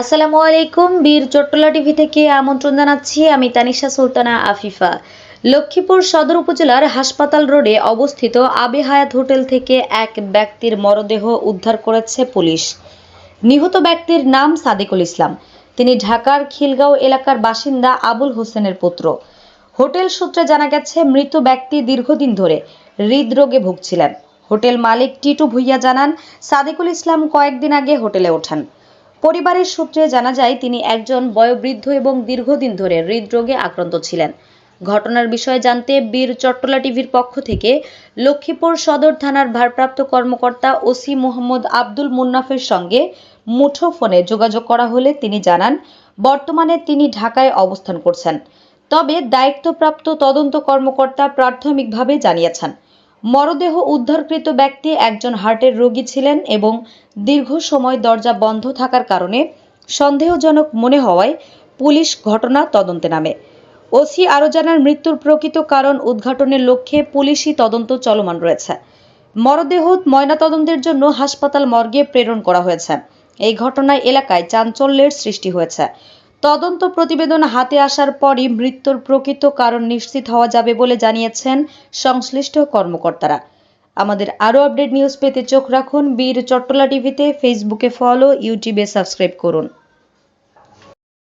আসসালামু আলাইকুম, বীর চট্টলা টিভি থেকে আমন্ত্রণ জানাচ্ছি আমি তানিশা সুলতানা আফিফা। লক্ষ্মীপুর সদর উপজেলার হাসপাতাল রোডে অবস্থিত আবে হায়াত হোটেল থেকে এক ব্যক্তির মরদেহ উদ্ধার করেছে পুলিশ। নিহত ব্যক্তির নাম সাদিকুল ইসলাম। তিনি ঢাকার খিলগাঁও এলাকার বাসিন্দা আবুল হোসেনের পুত্র। হোটেল সূত্রে জানা গেছে, মৃত ব্যক্তি দীর্ঘদিন ধরে হৃদরোগে ভুগছিলেন। হোটেল মালিক টিটু ভুইয়া জানান, সাদিকুল ইসলাম কয়েকদিন আগে হোটেলে ওঠান। পরিবারের সূত্রে জানা যায়, তিনি একজন বয়োবৃদ্ধ এবং দীর্ঘদিন ধরে হৃদরোগে আক্রান্ত ছিলেন। ঘটনার বিষয়ে জানতে বীর চট্টলা টিভির পক্ষ থেকে লক্ষ্মীপুর সদর থানার ভারপ্রাপ্ত কর্মকর্তা ওসি মোহাম্মদ আব্দুল মুন্নাফের সঙ্গে মুঠোফোনে যোগাযোগ করা হলে তিনি জানান, বর্তমানে তিনি ঢাকায় অবস্থান করছেন। তবে দায়িত্বপ্রাপ্ত তদন্ত কর্মকর্তা প্রাথমিকভাবে জানিয়েছেন মরদেহ উদ্ধারকৃত ব্যক্তি একজন হার্টের রোগী ছিলেন এবং দীর্ঘ সময় দরজা বন্ধ থাকার কারণে সন্দেহজনক মনে হওয়ায় পুলিশ ঘটনা তদন্তে নামে। ওসি আরও জানার মৃত্যুর প্রকৃত কারণ উদ্ঘাটনের লক্ষ্যে পুলিশি তদন্ত চলমান রয়েছে। মরদেহ ময়নাতদন্তের জন্য হাসপাতাল মর্গে প্রেরণ করা হয়েছে। এই ঘটনায় এলাকায় চাঞ্চল্যের সৃষ্টি হয়েছে। তদন্ত প্রতিবেদন হাতে আসার পরই মৃত্যুর প্রকৃত কারণ নিশ্চিত হওয়া যাবে বলে জানিয়েছেন সংশ্লিষ্ট কর্মকর্তারা। আমাদের আরও আপডেট নিউজ পেতে চোখ রাখুন বীর চট্টলা টিভিতে, ফেসবুকে ফলো, ইউটিউবে সাবস্ক্রাইব করুন।